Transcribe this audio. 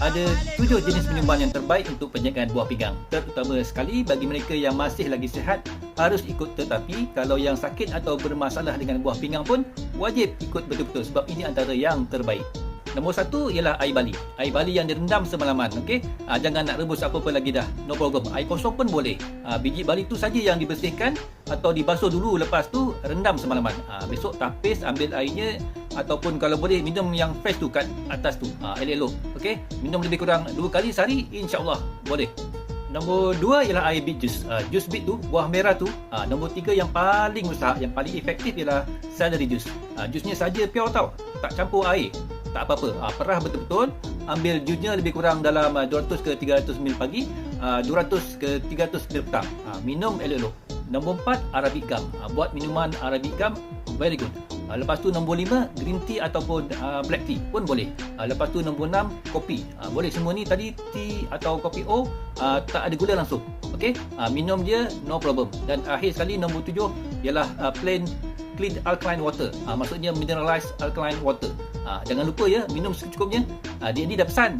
Ada tujuh jenis minuman yang terbaik untuk penjagaan buah pinggang. Terutama sekali bagi mereka yang masih lagi sihat harus ikut tetapi kalau yang sakit atau bermasalah dengan buah pinggang pun wajib ikut betul-betul sebab ini antara yang terbaik. Nombor satu ialah air bali. Air bali yang direndam semalaman. Okey, ha, jangan nak rebus apa-apa lagi dah. No problem. Air kosong pun boleh. Ha, biji bali tu saja yang dibersihkan atau dibasuh dulu lepas tu rendam semalaman. Ha, besok tapis ambil airnya ataupun kalau boleh minum yang fresh tu kat atas tu. Ha, elok-elok. Okey, minum lebih kurang dua kali sehari insya-Allah boleh. Nombor dua ialah air beet juice. Uh, juice beet tu, buah merah tu. Uh, nombor tiga yang paling mustahak, yang paling efektif ialah celery juice. Uh, juice-nya saja pure tau. Tak campur air tak apa-apa. Ha, perah betul-betul. Ambil jusnya lebih kurang dalam uh, 200 ke 300 ml pagi, uh, 200 ke 300 ml petang. Ha, minum elok-elok. Nombor 4, Arabic gum. Ha, buat minuman Arabic gum, very good. Ha, lepas tu nombor 5, green tea ataupun uh, black tea pun boleh. Ha, lepas tu nombor 6, kopi. Ha, boleh semua ni tadi tea atau kopi O, uh, tak ada gula langsung. Okay? Ha, minum je, no problem. Dan akhir sekali nombor 7 ialah uh, plain clean alkaline water. Ha, maksudnya mineralized alkaline water. Ha, jangan lupa ya minum secukupnya. Ha, dia ni dah pesan